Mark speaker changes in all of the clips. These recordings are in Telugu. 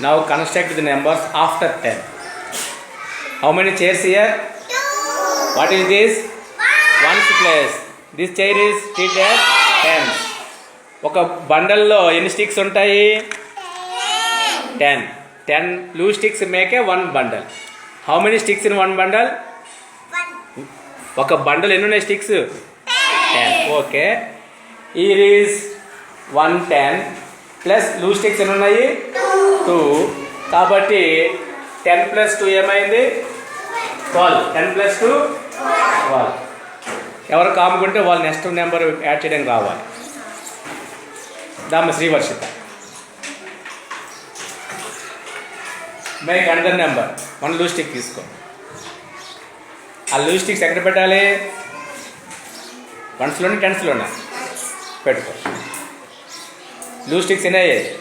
Speaker 1: Now construct the numbers after 10. How many chairs here? What is this? One's place. This chair is treated as tens. ఒక బండల్లో ఎన్ని స్టిక్స్ ఉంటాయి? Ten ten blue sticks make one bundle how many sticks in one bundle ఒక బండల్ ఎన్ని ఉన్నాయి sticks ten okay is one ten plus blue sticks ఎన్ని ఉన్నాయి? టూ. కాబట్టి టెన్ ప్లస్ టూ ఏమైంది? Twelve. Ten plus two? Twelve. ఎవరు కాముకుంటే వాళ్ళు నెక్స్ట్ నెంబర్ యాడ్ చేయడానికి రావాలి. Dama Srivarshitha. Make another number one loose stick తీసుకో. ఆ లూ స్టిక్స్ ఎక్కడ పెట్టాలి? వన్స్లోనే టెన్స్లోనే పెట్టుకో. లూ స్టిక్స్ ఎన్ని అయ్యాయి?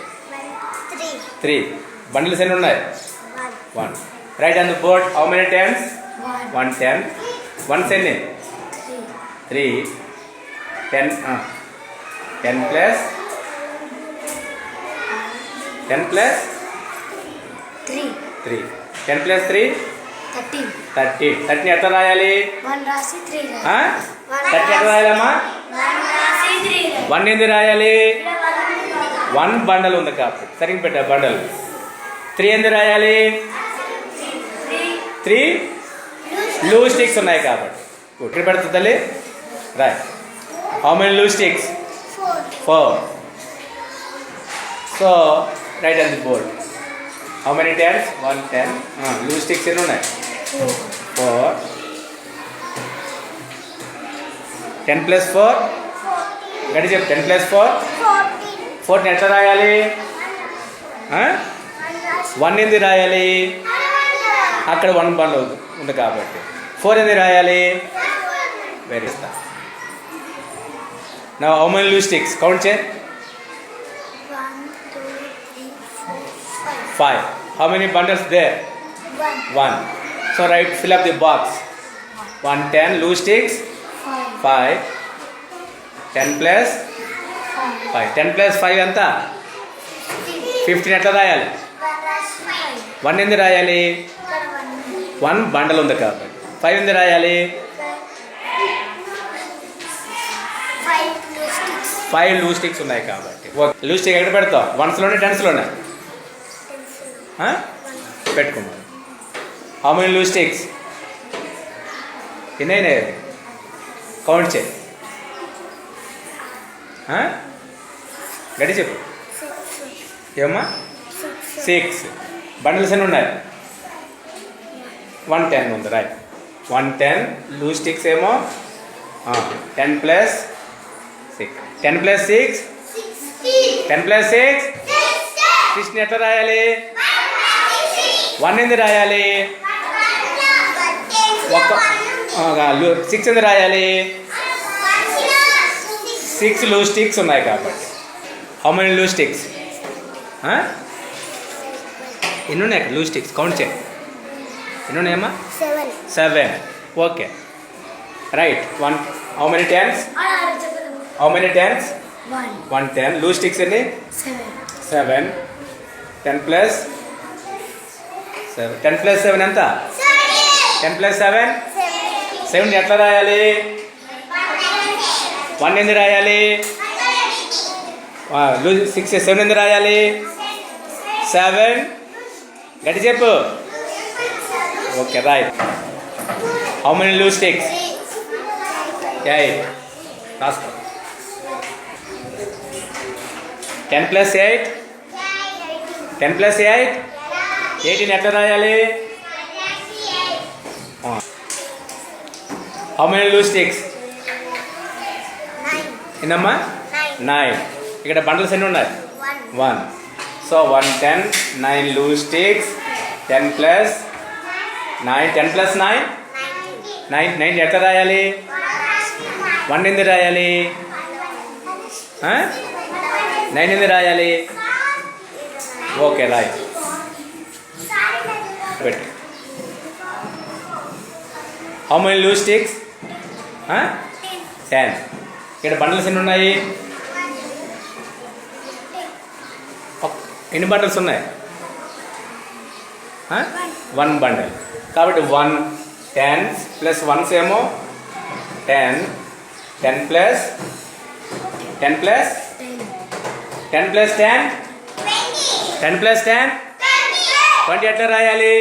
Speaker 1: త్రీ బండిల్స్ ఎన్ని ఉన్నాయి? One write the board how many tens one ten ones ఎన్ని? Three ten ten plus ten plus
Speaker 2: three
Speaker 1: three ten plus three thirty thirty ఎట్లా రాయాలి? థర్టీ ఎట్లా రాయాలమ్మా?
Speaker 2: వన్
Speaker 1: ఎందుకు రాయాలి. వన్ బండల్ ఉంది కాబట్టి. సరిగ్గా పెట్టా బండల్. త్రీ ఎందుకు రాయాలి? త్రీ లూ స్టిక్స్ ఉన్నాయి కాబట్టి. ఇక్కడ పెడుతుంది తల్లి. Roy. How many loose sticks?
Speaker 2: Four.
Speaker 1: So write the board how many tens one ten loose sticks ఎన్ని ఉన్నాయి? Four ten plus four. గడి చెప్పు. Ten plus four. ఫోర్ని ఎట్లా రాయాలి? వన్ ఎందుకు రాయాలి? అక్కడ వన్ బండ్ ఉంది కాబట్టి. ఫోర్ ఎందుకు రాయాలి? వెరీ ఇస్తా నా how many loose sticks count చే
Speaker 2: five
Speaker 1: how many bundles they
Speaker 2: one
Speaker 1: so write fill up the box one ten loose sticks
Speaker 2: five
Speaker 1: ten plus
Speaker 2: five.
Speaker 1: Ten plus five ఎంత? ఫిఫ్టీన్ ఎట్లా రాయాలి?
Speaker 2: వన్
Speaker 1: ఎందు ఎందుకు రాయాలి?
Speaker 2: వన్
Speaker 1: బండలు బండల్ ఉంది కాబట్టి. ఫైవ్ ఎందుకు రాయాలి?
Speaker 2: ఫైవ్
Speaker 1: లూ స్టిక్స్ ఉన్నాయి కాబట్టి. ఓకే లూ స్టిక్ ఎక్కడ పెడతావు? వన్స్లోనే టెన్స్లోనే పెట్టుకున్నాను హౌ మెనీ లూ స్టిక్స్ ఎన్నైనా కౌంట్ చేయి. గడి చెప్పు. ఏమా సిక్స్ బండిల్స్ ఎన్ని ఉన్నాయి? వన్ టెన్ ఉంది right one ten loose sticks ఏమో? Ten plus six ten plus six ten plus six సిక్స్ని ఎట్లా రాయాలి? వన్ ఎందు రాయాలి? ఒక్క సిక్స్ ఎందుకు రాయాలి? సిక్స్ లూ స్టిక్స్ ఉన్నాయి కాబట్టి. హౌ మెనీ లూ స్టిక్స్ ఎన్ని ఉన్నాయి అక్కడ లూ స్టిక్స్ కౌంట్ చేయి. ఎన్ని ఉన్నాయమ్మా?
Speaker 2: Seven
Speaker 1: okay right one how many tens how many tens
Speaker 2: one
Speaker 1: ten loose sticks ఎన్ని?
Speaker 2: Seven
Speaker 1: ten plus seven ten plus seven ఎంత? టెన్ ప్లస్ సెవెన్ సెవెన్ ఎట్లా రాయాలి? వన్ ఎందుకు రాయాలి? సిక్స్ సెవెన్ ఎందుకు రాయాలి? సెవెన్. గట్టి చెప్పు. Okay right how many loose sticks eight రాసుకో. Ten plus eight ten plus eight eighteen ఎట్లా రాయాలి? How many loose sticks
Speaker 2: nine nine
Speaker 1: ఇక్కడ బండల్స్ ఎన్ని ఉన్నాయి?
Speaker 2: One
Speaker 1: so one ten nine loose sticks ten plus nine ten plus nine nine nine ఎట్లా రాయాలి? వన్ ఎందుకు రాయాలి? నైన్ ఎందుకు రాయాలి? ఓకే రాయ్ పెట్టు how many loose sticks ten ఇక్కడ బండల్స్ ఎన్ని ఉన్నాయి? ఎన్ని బండల్స్ ఉన్నాయి? వన్ బండల్ కాబట్టి వన్ టెన్ ప్లస్ వన్స్ ఏమో? Ten ten plus ten plus ten plus ten ten plus ten twenty ఎట్లా రాయాలి?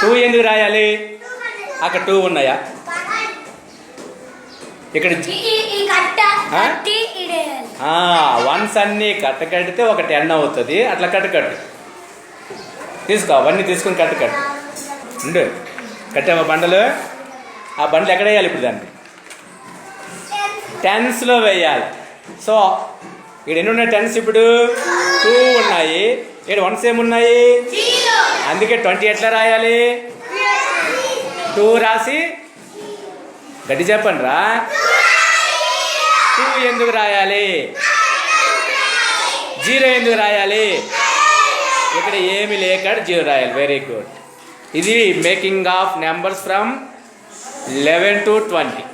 Speaker 1: టూ ఎందుకు రాయాలి? అక్కడ టూ ఉన్నాయా? ఇక్కడ వన్స్ అన్ని కట్ట కడితే ఒక టెన్ అవుతుంది. అట్లా కట్టు కట్టు. తీసుకో అవన్నీ తీసుకుని కట్టు కట్టు. ఉండు. కట్టామా బండలు? ఆ బండలు ఎక్కడ వేయాలి ఇప్పుడు దాన్ని? టెన్స్లో వేయాలి. సో ఇక్కడ ఎన్ని ఉన్నాయి టెన్స్ ఇప్పుడు? టూ ఉన్నాయి. ఇక్కడ వన్స్ ఏమున్నాయి? అందుకే ట్వంటీ ఎట్లా రాయాలి? టూ రాసి గట్టి చెప్పండి రా టూ ఎందుకు రాయాలి? జీరో ఎందుకు రాయాలి? ఇక్కడ ఏమి లేక జీరో రాయాలి. వెరీ గుడ్ ఇది making of numbers from eleven to twenty